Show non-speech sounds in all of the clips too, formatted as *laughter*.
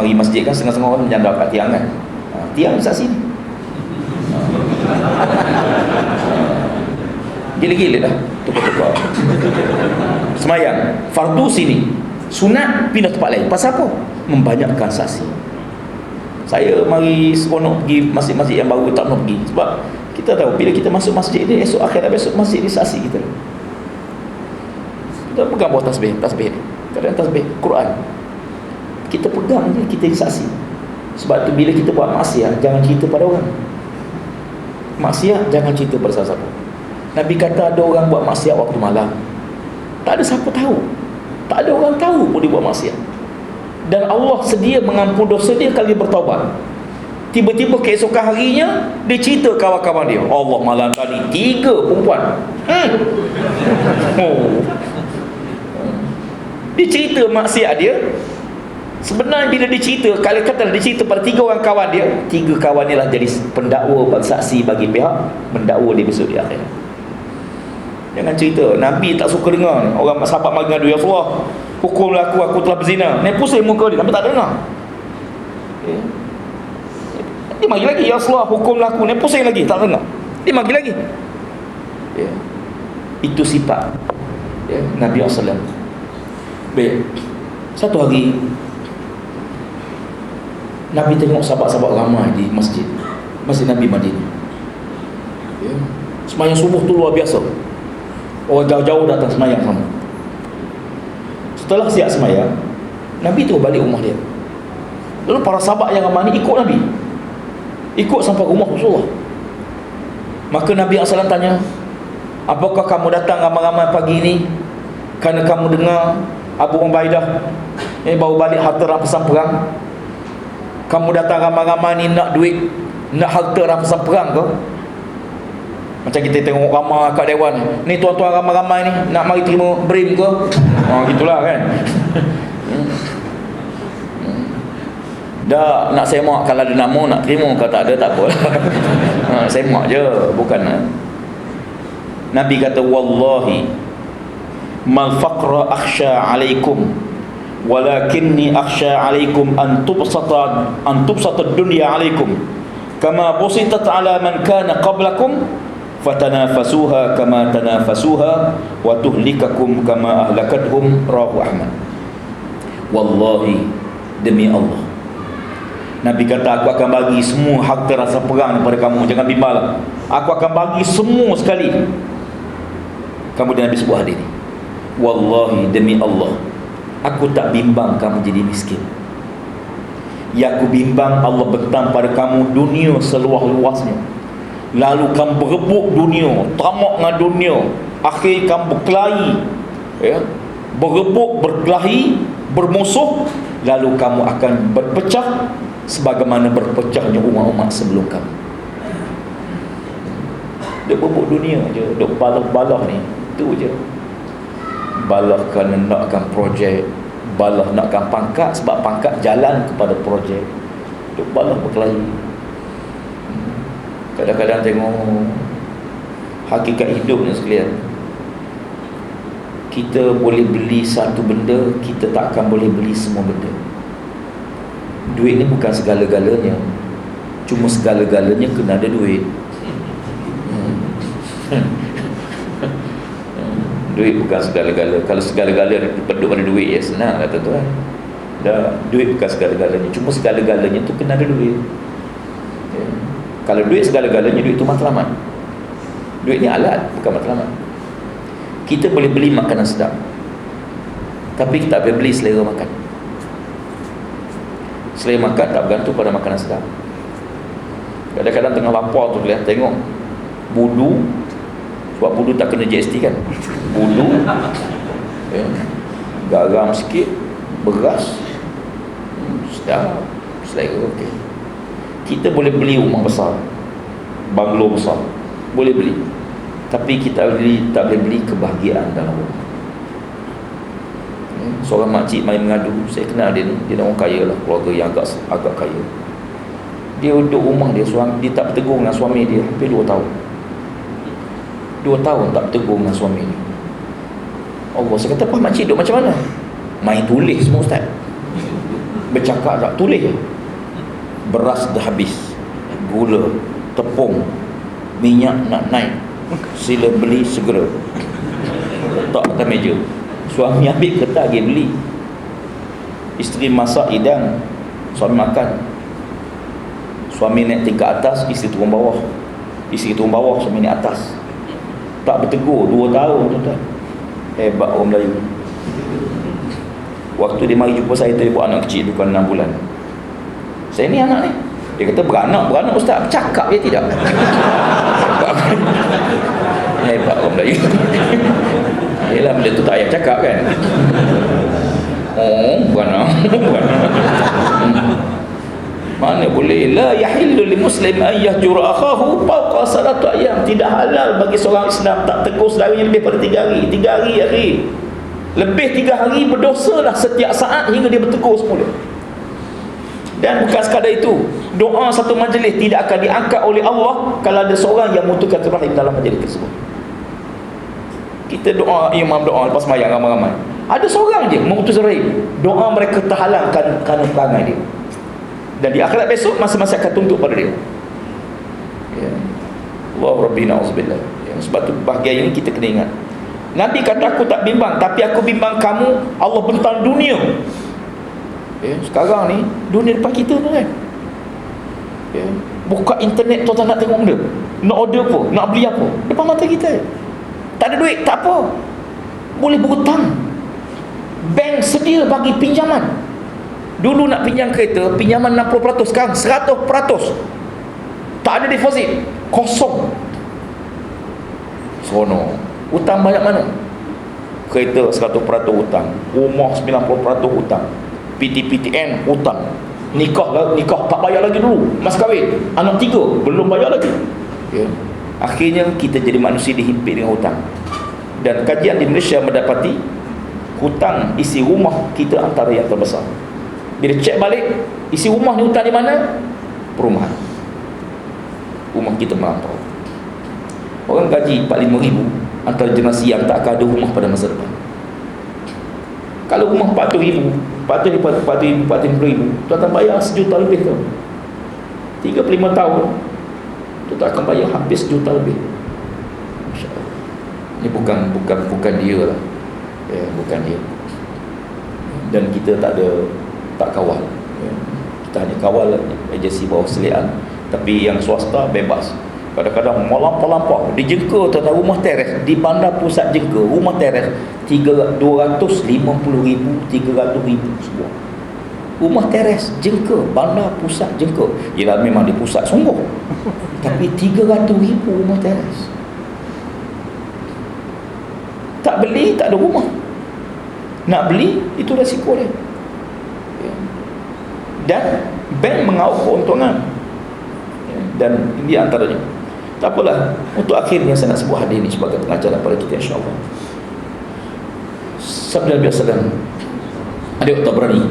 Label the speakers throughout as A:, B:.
A: Mari masjid kan setengah-setengah orang menyandar kat tiang kan? Ha, Tiang saksi ni Gila-gila dah. Tukar-tukar. Semayang. Fardu sini. Sunat pindah tempat lain. Pasal apa? Membanyakkan saksi. Saya mari seronok pergi masjid-masjid yang baru tak nak pergi. Sebab kita tahu bila kita masuk masjid ni Esok akhirat besok masjid ni saksi kita. Kita pegang bawah tasbih Tasbih. Kadang tasbih Quran Kita pegang je Kita saksi. Sebab tu bila kita buat maksiat Jangan cerita pada orang. Maksiat jangan cerita pada siapa-siapa. Nabi kata ada orang buat maksiat waktu malam. Tak ada siapa tahu. Tak ada orang tahu pun dia buat maksiat. Dan Allah sedia mengampun dosa dia kalau dia bertaubat. Tiba-tiba keesokan harinya Dia cerita kawan-kawan dia. Allah malam tadi tiga perempuan. Hmm. oh. Dia cerita maksiat dia Sebenarnya bila dia cerita Kalau kata dia cerita pada tiga orang kawan dia Tiga kawan ni lah jadi pendakwa Saksi bagi pihak Mendakwa dia besok di akhirat. Jangan cerita Nabi tak suka dengar Orang sahabat mari ngadu Ya Allah Hukumlah aku Aku telah berzina. Ni pusing muka dia Tapi tak dengar? Ya. Dia mari lagi Ya Allah Hukumlah aku. Ni pusing lagi Tak dengar. Dia mari lagi. Ya. Itu sifat ya. Nabi SAW Baik. Satu hari Nabi tengok sahabat-sahabat ramai di masjid. Masjid Nabi Madinah. Ya. Semayang subuh tu luar biasa. Orang jauh-jauh datang semayang sama. Setelah siap semayang Nabi tu balik rumah dia. Lalu para sahabat yang ramai ni ikut Nabi. Ikut sampai rumah Rasulullah. Maka Nabi SAW tanya Apakah kamu datang ramai-ramai pagi ini Kerana kamu dengar Abu Ubaidah Ini baru balik harta rampasan perang Kamu datang ramai-ramai ni nak duit Nak harta rampasan perang ke? Macam kita tengok ramai kat dewan. Ni tuan-tuan ramai-ramai ni nak mari terima brim ke? Ha, gitulah kan. Dah nak semak kalau ada nama nak terima kalau tak ada tak apa ha, semak je bukan ha. Nabi kata wallahi mal faqra akhsha alaikum walakinni akhsha alaikum an tubsata an tubsata dunya alaikum. Kama busitat ala man kana qablakum fatanafasuha kama tanafasuha wa tuhlikakum kama ahlakathum rawahu ahmad. Wallahi demi Allah. Nabi kata aku akan bagi semua harta rasa perang kepada kamu. Jangan bimbang aku akan bagi semua sekali. Kemudian Nabi sebut hadis ni. Wallahi demi Allah aku tak bimbang kamu jadi miskin. Ya aku bimbang Allah bentang pada kamu dunia seluas-luasnya. Lalu kamu berebut dunia tamak dengan dunia. Akhir kamu berkelahi ya. Berebut berkelahi bermusuh lalu kamu akan berpecah sebagaimana berpecahnya umat-umat sebelum kamu. Dia berebut dunia je duk balah-balah ni. Tu je balah kerana nakkan projek balah nakkan pangkat sebab pangkat jalan kepada projek. Duk balah berkelahi. Kadang-kadang tengok hakikat hidup ni sekalian. Kita boleh beli satu benda kita tak akan boleh beli semua benda. Duit ni bukan segala-galanya. Cuma segala-galanya kena ada duit hmm. Duit bukan segala-gala kalau segala-gala dipeduk pada duit ya senang kata tuan dah duit bukan segala-galanya cuma segala-galanya tu kena ada duit kalau duit segala-galanya duit itu matlamat. Duit ni alat bukan matlamat. Kita boleh beli makanan sedap. Tapi kita tak boleh beli selera makan. Selera makan tak bergantung pada makanan sedap. Kadang-kadang tengah lapar tu kalian tengok budu sebab budu tak kena GST kan. Budu ya, garam sikit beras sedap selera okey. Kita boleh beli rumah besar banglo besar boleh beli. Tapi kita beli, tak boleh beli kebahagiaan dalam rumah. Hmm, seorang makcik main mengadu saya kenal dia ni dia orang kaya lah keluarga yang agak agak kaya. Dia duduk rumah dia suami dia tak bertegur dengan suami dia hampir 2 tahun 2 tahun tak bertegur dengan suami dia. Allah saya kata apa makcik duduk macam mana? Main tulis semua ustaz. Bercakap tak tulis beras dah habis. Gula tepung minyak nak naik. Sila beli segera. Letak atas meja. Suami ambil kertas pergi beli. Isteri masak hidang. Suami makan. Suami naik tingkat atas isteri turun bawah. Isteri turun bawah suami naik atas tak bertegur dua tahun tuan-tuan. Hebat orang Melayu. Waktu dia mari jumpa saya tu dia buat anak kecil bukan 6 bulan. Saya ni anak ni. Dia kata beranak beranak ustaz cakap dia tidak? *laughs* Hebat orang Melayu. *laughs* Yelah benda tu tak payah cakap kan. Oh beranak *laughs* beranak mana boleh? La yahillu li muslim an yahjura akhahu fawqa salatu ayyam. Tidak halal bagi seorang Islam tak tegur saudaranya lebih pada tiga hari. Tiga hari hari lebih tiga hari berdosa lah setiap saat hingga dia bertegur semula. Dan bukan sekadar itu. Doa satu majlis tidak akan diangkat oleh Allah kalau ada seorang yang mutukan rahim dalam majlis tersebut. Kita doa imam doa lepas mayang ramai-ramai. Ada seorang je memutus rahim. Doa mereka terhalangkan kerana perangai dia dan di akhirat besok masa-masa akan tuntut pada dia. Ya. Allah Rabbi na'uzubillah. Ya. sebab tu bahagian ini kita kena ingat. Nabi kata aku tak bimbang Tapi aku bimbang kamu Allah bentang dunia. Ya, Sekarang ni Dunia depan kita tu kan? Ya, Buka internet tu nak tengok benda? Nak order apa? Nak beli apa? Depan mata kita. Tak ada duit Tak apa. Boleh berhutang. Bank sedia bagi pinjaman Dulu nak pinjam kereta Pinjaman 60% Sekarang 100% Tak ada deposit. Kosong. Sono Hutang banyak mana? Kereta 100% hutang Rumah 90% hutang PTPTN hutang Nikah nikah tak bayar lagi dulu. Mas kahwin. Anak tiga Belum bayar lagi. Ya. Akhirnya kita jadi manusia dihimpit dengan hutang. Dan kajian di Malaysia mendapati Hutang isi rumah kita antara yang terbesar Bila cek balik Isi rumah ni hutang di mana? Perumahan. Rumah kita melampau. Orang gaji 45 ribu antara generasi yang tak akan ada rumah pada masa depan. Kalau rumah 400 ribu 400 ribu 400 ribu 400 ribu tuan-tuan bayar sejuta lebih tu. 35 tahun tuan akan bayar hampir sejuta lebih. Ini bukan bukan bukan dia lah. Ya, bukan dia. Dan kita tak ada tak kawal. Ya. kita hanya kawal agensi bawah selian tapi yang swasta bebas. Kadang-kadang melampau-lampau di Jengka tuan rumah teres di bandar pusat Jengka rumah teres 250 ribu 300 ribu sebuah rumah teres Jengka bandar pusat Jengka. Ialah memang di pusat sungguh. *laughs* Tapi 300 ribu rumah teres. Tak beli tak ada rumah. Nak beli itu resiko dia. Dan bank mengauk keuntungan dan ini antaranya tak apalah Untuk akhirnya saya nak sebut hadis ini Sebagai pengajaran pada kita insyaAllah. Sabda Nabi SAW tak berani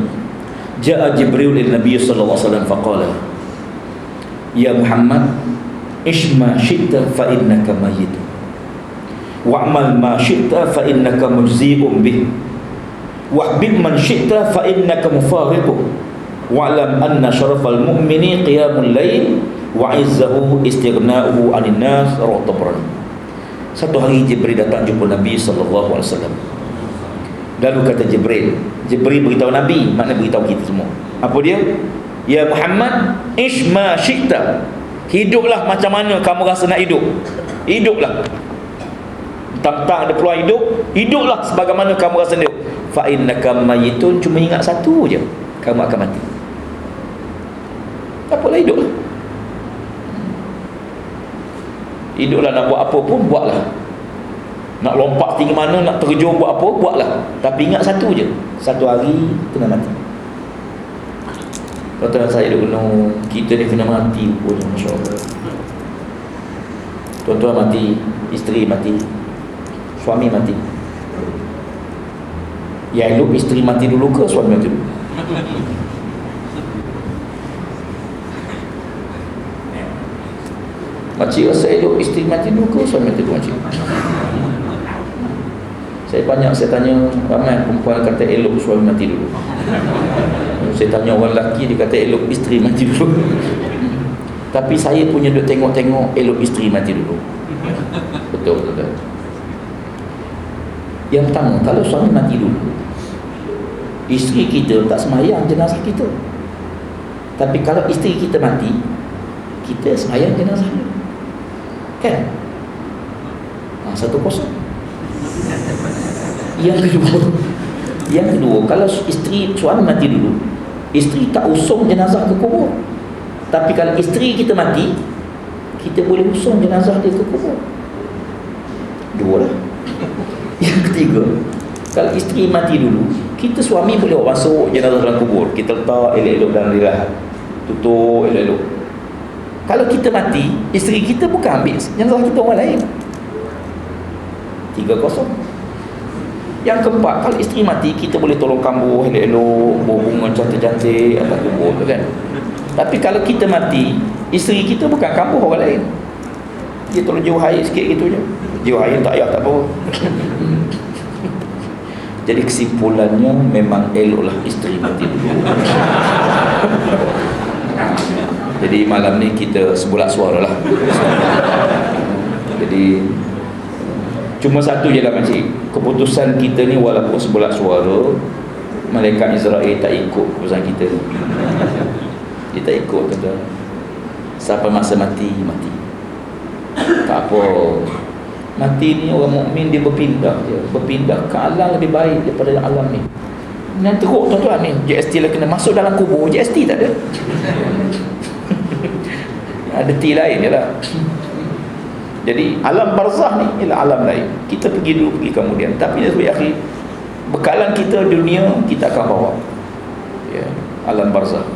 A: Ja'a Jibril lil Nabi wasallam faqala Ya Muhammad ishma syi'ta fa innaka mayyit. Wa'mal ma syi'ta fa innaka mujzi'un bih. Wahbib man syi'ta fa innaka mufariquh wa'lam anna syarafal mu'mini qiyamul layl wa izzahu istighna'uhu 'anil nas. Rawat tabrani satu hari Jibril datang jumpa Nabi wasallam. Lalu kata Jibril Jibril beritahu Nabi makna beritahu kita semua. Apa dia? Ya Muhammad ishma syi'ta. Hiduplah macam mana kamu rasa nak hidup. Hiduplah. Tentang ada peluang hidup. Hiduplah sebagaimana kamu rasa hidup. Fa innaka mayitun cuma ingat satu je kamu akan mati tak apalah hiduplah. Hiduplah nak buat apa pun buatlah. Nak lompat tinggi mana nak terjun buat apa buatlah. Tapi ingat satu je satu hari kena mati. Tuan saya duk kena kita ni kena mati pun Masya Allah tuan-tuan mati isteri mati suami mati. Ya elok isteri mati dulu ke suami mati dulu *laughs* Makcik rasa elok isteri mati ke suami dulu makcik? Saya banyak saya tanya ramai perempuan kata elok suami mati dulu. Saya tanya orang lelaki dia kata elok isteri mati dulu. *laughs* Tapi saya punya duk tengok-tengok elok isteri mati dulu. Betul betul. Yang pertama kalau suami mati dulu isteri kita tak semayang jenazah kita. Tapi kalau isteri kita mati kita semayang jenazah dia kan? Ha, satu kosong. Yang kedua yang kedua kalau isteri suami mati dulu isteri tak usung jenazah ke kubur. Tapi kalau isteri kita mati kita boleh usung jenazah dia ke kubur. Dua lah *laughs* yang ketiga Kalau isteri mati dulu Kita suami boleh masuk jenazah dalam kubur. Kita letak elok-elok dalam dirahat. Tutup elok-elok Kalau kita mati Isteri kita bukan ambil jenazah kita orang lain. Tiga kosong. Yang keempat Kalau isteri mati Kita boleh tolong kambuh elok-elok Bunga cantik-cantik Atas kubur tu kan. Tapi kalau kita mati Isteri kita bukan kambuh orang lain. Dia tolong jauh air sikit gitu je. Jauh air tak payah tak apa. *laughs* Jadi kesimpulannya memang eloklah isteri mati dulu. *laughs* Jadi malam ni kita sebulat suara lah. Jadi cuma satu je lah makcik. Keputusan kita ni walaupun sebulat suara, malaikat Israel tak ikut keputusan kita. Dia tak ikut kata. Sampai masa mati, mati. Tak apa mati ni orang mukmin dia berpindah dia berpindah ke alam lebih baik daripada alam ni dan teruk tuan-tuan ni. JST lah kena masuk dalam kubur. JST tak ada. *laughs* Ada T lain je lah. Jadi alam barzah ni ialah alam lain. Kita pergi dulu pergi kemudian. Tapi ya akhi bekalan kita dunia kita akan bawa. Ya, alam barzah.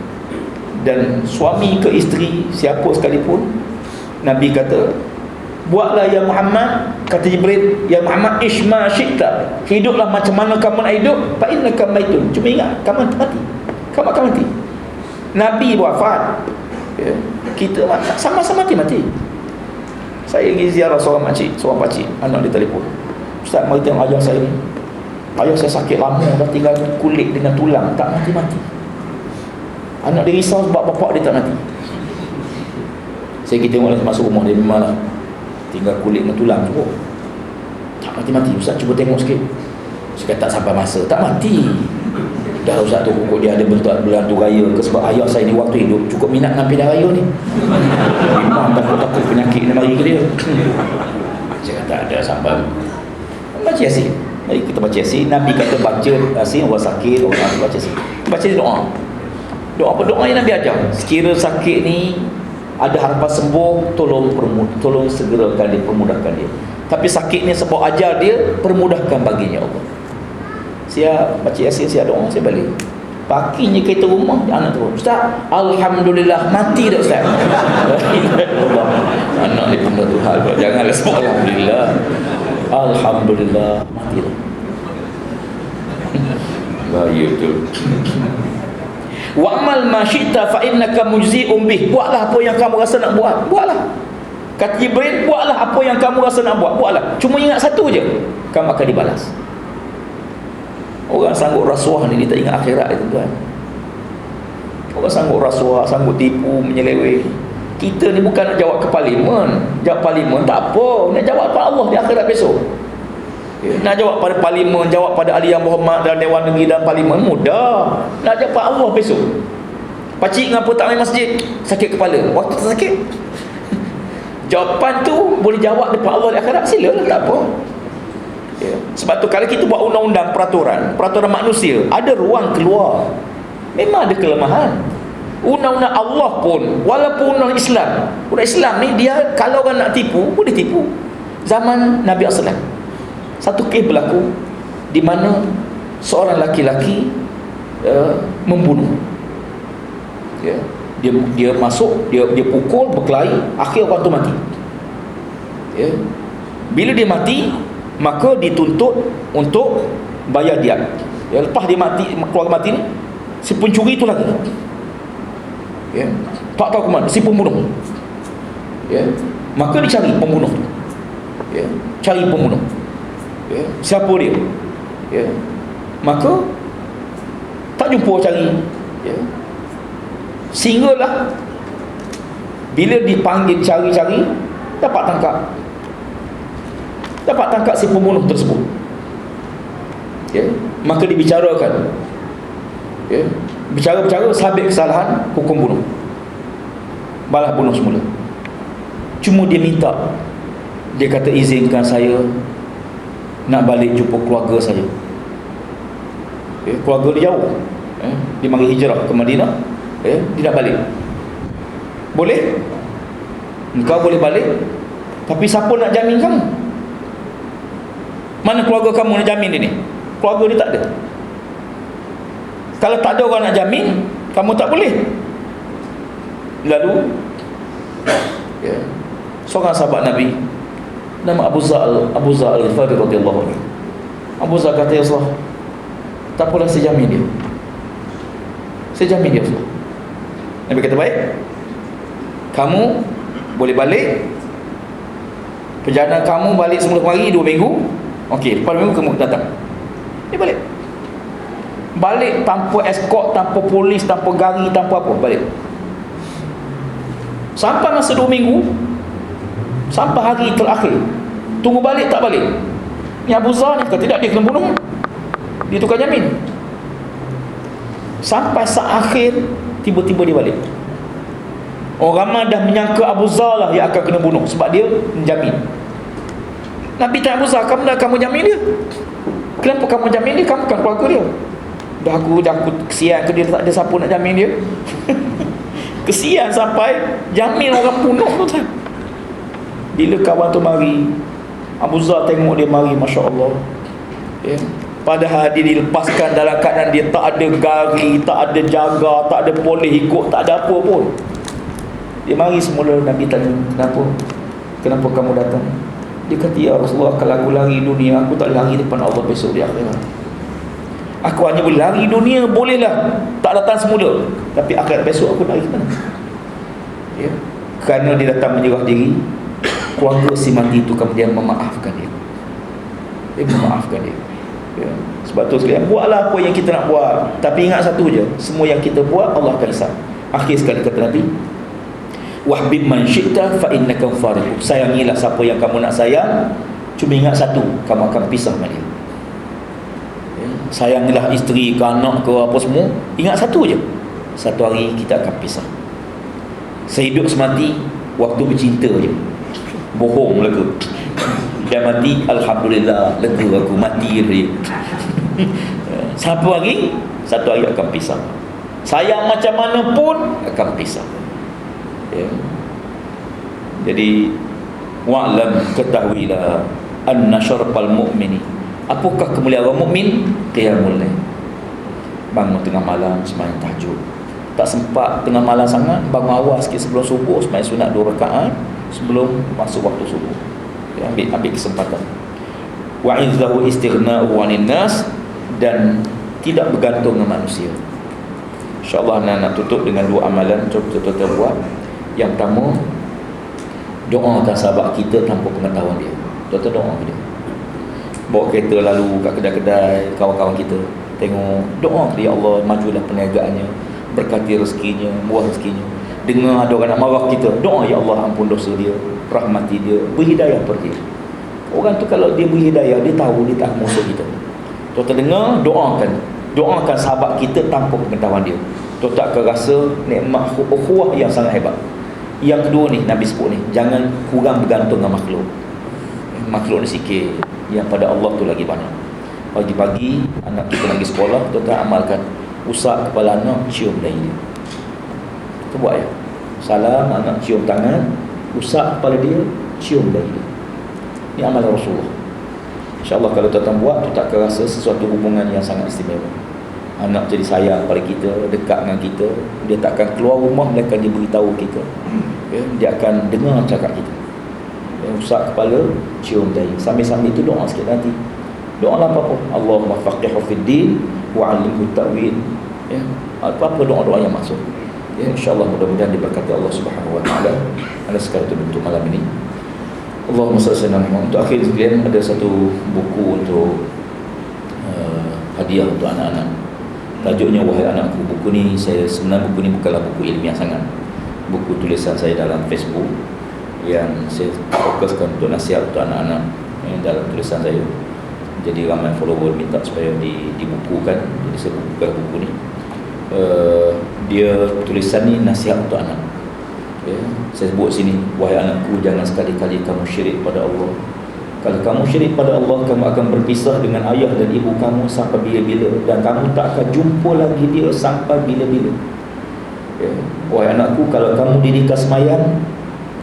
A: Dan suami ke isteri siapa sekalipun Nabi kata buatlah ya Muhammad kata Jibril ya Muhammad isma syi'ta. Hiduplah macam mana kamu nak hidup fa innaka maitun. Cuma ingat kamu mati. Kamu akan mati. Nabi wafat. Ya. kita sama-sama mati mati. Saya pergi ziarah seorang makcik seorang pakcik anak dia telefon. Ustaz mari tengok ayah saya ni. Ayah saya sakit lama dah tinggal kulit dengan tulang tak mati-mati. Anak dia risau sebab bapak dia tak mati. Saya pergi tengok masuk rumah dia memang lah tinggal kulit dengan tulang cukup. Tak mati-mati Ustaz cuba tengok sikit. Kata tak sampai masa. Tak mati. Dah Ustaz tu kukuk dia ada bentuk bulan tu raya ke sebab ayah saya ni waktu hidup cukup minat dengan pilihan raya ni. Memang takut-takut penyakit ni mari ke dia. Saya kata ada sampai baca yasin mari kita baca yasin Nabi kata baca yasin orang sakit. Orang baca yasin baca doa. Doa apa? Doa yang Nabi ajar. Sekira sakit ni ada harapan sembuh tolong tolong segerakan dia permudahkan dia. Tapi sakit ni sebab ajar dia permudahkan baginya Allah. Saya baca yasin saya doa saya balik. Pakinya kereta rumah anak tu ustaz alhamdulillah mati dah ustaz. Allah *laughs* anak ni benda tu hal janganlah sebut alhamdulillah. Alhamdulillah mati dah. *laughs* Bahaya tu Wa'mal ma syi'ta fa innaka mujzi'un bih. Buatlah apa yang kamu rasa nak buat. Buatlah. Kata Jibril, buatlah apa yang kamu rasa nak buat. Buatlah. Cuma ingat satu je. Kamu akan dibalas. Orang sanggup rasuah ni dia tak ingat akhirat itu tuan. Orang sanggup rasuah, sanggup tipu, menyeleweng. Kita ni bukan nak jawab ke parlimen. Jawab parlimen tak apa. Nak jawab kepada Allah di akhirat besok. Nak jawab pada parlimen, jawab pada ahli yang berhormat dalam Dewan Negeri dan parlimen mudah. Nak jawab Allah besok. Pakcik ngapa tak main masjid? Sakit kepala. Waktu tu sakit. *laughs* Jawapan tu boleh jawab depan Allah di akhirat silalah tak apa. Ya. Sebab tu kalau kita buat undang-undang peraturan, peraturan manusia, ada ruang keluar. Memang ada kelemahan. Undang-undang Allah pun walaupun undang Islam, undang Islam ni dia kalau orang nak tipu, boleh tipu. Zaman Nabi sallallahu satu kes berlaku di mana seorang laki-laki uh, membunuh ya. dia dia masuk dia dia pukul berkelahi akhir orang tu mati ya. bila dia mati maka dituntut untuk bayar dia ya, lepas dia mati keluarga mati ni si pencuri tu lagi ya. tak tahu ke mana si pembunuh ya. maka dicari pembunuh ya. cari pembunuh ya, siapa dia? Ya. maka tak jumpa cari ya. sehinggalah bila dipanggil cari-cari dapat tangkap. Dapat tangkap si pembunuh tersebut. Ya. maka dibicarakan. Ya. bicara-bicara sabit kesalahan hukum bunuh. Balas bunuh semula. Cuma dia minta. Dia kata izinkan saya nak balik jumpa keluarga saya. Ya, keluarga dia jauh. Ya, dia mari hijrah ke Madinah ya, dia nak balik. Boleh? Engkau boleh balik tapi siapa nak jamin kamu? Mana keluarga kamu nak jamin dia ni? Keluarga dia tak ada. Kalau tak ada orang nak jamin kamu tak boleh. Lalu ya, seorang sahabat Nabi nama Abu Za'al Abu Za'al Al-Fadhi radhiyallahu anhu. Abu Za'al kata ya Allah tak apalah saya jamin dia. Saya jamin dia Allah Nabi kata baik. Kamu boleh balik. Perjalanan kamu balik semula pagi dua minggu. Ok lepas minggu kamu datang. Dia balik. Balik tanpa escort tanpa polis tanpa gari tanpa apa balik. Sampai masa dua minggu sampai hari terakhir. Tunggu balik tak balik. Ni Abu Zah ni kata tidak dia kena bunuh. Dia tukar jamin. Sampai saat akhir tiba-tiba dia balik. Orang ramai dah menyangka Abu Zah lah yang akan kena bunuh sebab dia menjamin Nabi tanya Abu Zah kamu dah kamu jamin dia? Kenapa kamu jamin dia? Kamu kan keluarga dia. Dah aku dah aku kesian ke dia tak ada siapa nak jamin dia? *laughs* Kesian sampai jamin orang bunuh tu tak bila kawan tu mari Abu Zar tengok dia mari Masya Allah ya. Padahal dia dilepaskan dalam keadaan dia tak ada gari Tak ada jaga, tak ada polis ikut, tak ada apa pun Dia mari semula Nabi tanya Kenapa? Kenapa kamu datang? Dia kata ya Rasulullah kalau aku lari dunia Aku tak lari depan Allah besok di akhirat Aku hanya boleh lari dunia Bolehlah Tak datang semula Tapi akhirat besok aku lari mana? Ya. Kerana dia datang menyerah diri keluarga si mati itu kemudian memaafkan dia. Dia memaafkan dia. Ya. sebab tu sekalian buatlah apa yang kita nak buat. Tapi ingat satu je semua yang kita buat Allah akan hisap akhir sekali kata Nabi wahbib man syi'ta fa innaka sayangilah siapa yang kamu nak sayang cuma ingat satu kamu akan pisah dengan dia. Ya. sayangilah isteri ke anak ke apa semua ingat satu je satu hari kita akan pisah. Sehidup semati waktu bercinta je bohong lega dia mati Alhamdulillah lega aku. Mati satu hari satu hari akan pisah. Sayang macam mana pun akan pisah. Ya. jadi wa'lam ketahuilah anna syarfal mu'mini. Apakah kemuliaan mukmin qiyamul lail. Bangun tengah malam sembahyang tahajud. Tak sempat tengah malam sangat bangun awal sikit sebelum subuh sembahyang sunat dua rakaat sebelum masuk waktu subuh. Ya, ambil ambil kesempatan. Wa izzahu istighna'u 'anil nas dan tidak bergantung dengan manusia. Insyaallah nak, nak tutup dengan dua amalan tutup buat yang pertama doakan sahabat kita tanpa pengetahuan dia. Tutup doa dia? Bawa kereta lalu kat kedai-kedai kawan-kawan kita. Tengok doa dia Allah majulah perniagaannya berkati rezekinya murah rezekinya dengar ada orang nak marah kita doa ya Allah ampun dosa dia rahmati dia berhidayah pergi. Orang tu kalau dia berhidayah dia tahu dia tak musuh kita. Tu terdengar doakan. Doakan sahabat kita tanpa pengetahuan dia. Tu tak akan rasa nikmat ukhuwah yang sangat hebat. Yang kedua ni Nabi sebut ni jangan kurang bergantung dengan makhluk. Makhluk ni sikit yang pada Allah tu lagi banyak. Pagi-pagi anak kita lagi sekolah tu tak amalkan. Usap kepala anak cium dahi dia kita buat ya salam anak cium tangan. Usap kepala dia cium dia. Ini amal Rasulullah. insyaAllah kalau tuan-tuan buat tu tak rasa sesuatu hubungan yang sangat istimewa. Anak jadi sayang pada kita dekat dengan kita. Dia tak akan keluar rumah dia akan diberitahu kita. Ya, dia akan dengar cakap kita. Ya, usap kepala cium dahi. Sambil-sambil itu doa sikit nanti. Doa lah apa-apa. Allahumma faqihu fid din wa'alimhu ta'wil ya, apa-apa doa-doa yang masuk ya insyaallah mudah-mudahan diberkati Allah Subhanahu wa taala. Ada sekali itu untuk malam ini. Allahumma salli ala untuk akhir sekalian ada satu buku untuk uh, hadiah untuk anak-anak. Tajuknya Wahai Anakku Buku ni saya sebenarnya buku ni bukanlah buku ilmiah sangat. Buku tulisan saya dalam Facebook Yang saya fokuskan untuk nasihat untuk anak-anak eh, Dalam tulisan saya. Jadi ramai follower minta supaya di, dibukukan. Jadi saya bukukan buku ni uh, Dia tulisan ni nasihat untuk anak. Ya, Saya sebut sini Wahai anakku jangan sekali-kali kamu syirik pada Allah. Kalau kamu syirik pada Allah Kamu akan berpisah dengan ayah dan ibu kamu Sampai bila-bila. Dan kamu tak akan jumpa lagi dia Sampai bila-bila. Ya. Wahai anakku Kalau kamu didikah semayang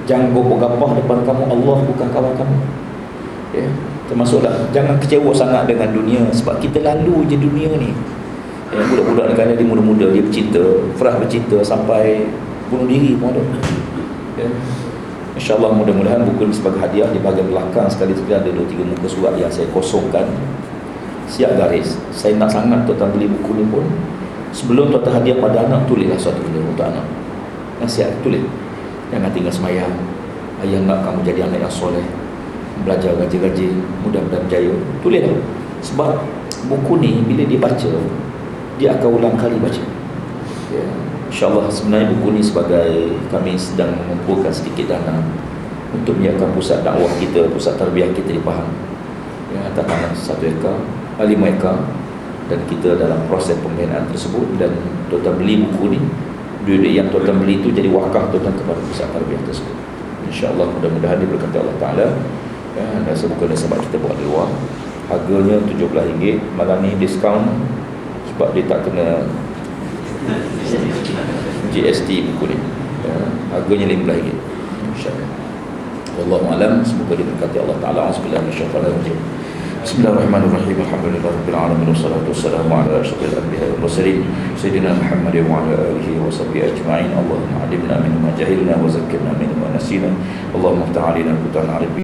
A: Jangan gopah-gapah depan kamu. Allah bukan kawan kamu. Ya. Termasuklah Jangan kecewa sangat dengan dunia. Sebab kita lalu je dunia ni ya, Budak-budak negara dia muda-muda Dia bercinta Frah bercinta Sampai bunuh diri pun ada. Ya. InsyaAllah mudah-mudahan buku ini sebagai hadiah di bahagian belakang sekali sekali ada dua tiga muka surat yang saya kosongkan. Siap garis. Saya nak sangat tuan beli buku ni pun. Sebelum tuan hadiah pada anak tulislah suatu benda untuk anak. Nasihat tulis. Jangan tinggal semayang. Ayah nak kamu jadi anak yang soleh. Belajar gaji-gaji mudah-mudahan berjaya. Tulislah. Sebab buku ni bila dia baca dia akan ulang kali baca ya. InsyaAllah sebenarnya buku ni sebagai kami sedang mengumpulkan sedikit dana untuk menyiapkan pusat dakwah kita, pusat tarbiyah kita di Pahang. Yang atas tanah satu ekar, eh, lima ekar dan kita dalam proses pembinaan tersebut dan tuan beli buku ni duit yang tuan beli itu jadi wakaf tuan kepada pusat tarbiyah tersebut. InsyaAllah mudah-mudahan diberkati Allah Ta'ala ya, dan sebab sebab kita buat di luar harganya RM17 malam ni diskaun sebab dia tak kena GST buku ni ya, harganya RM15 insyaAllah. Wallahu alam. Semoga diberkati Allah Taala. Bismillah Bismillahirrahmanirrahim. Alhamdulillah Rabbil Alamin. Wassalatu wassalamu ala ashrafil anbiya wal mursalin. Sayyidina Muhammad wa ala alihi wa sahbihi ajma'in. Allahumma alimna min ma jahilna wa zakkirna min ma nasina. Allahumma ftah alina kutan arifin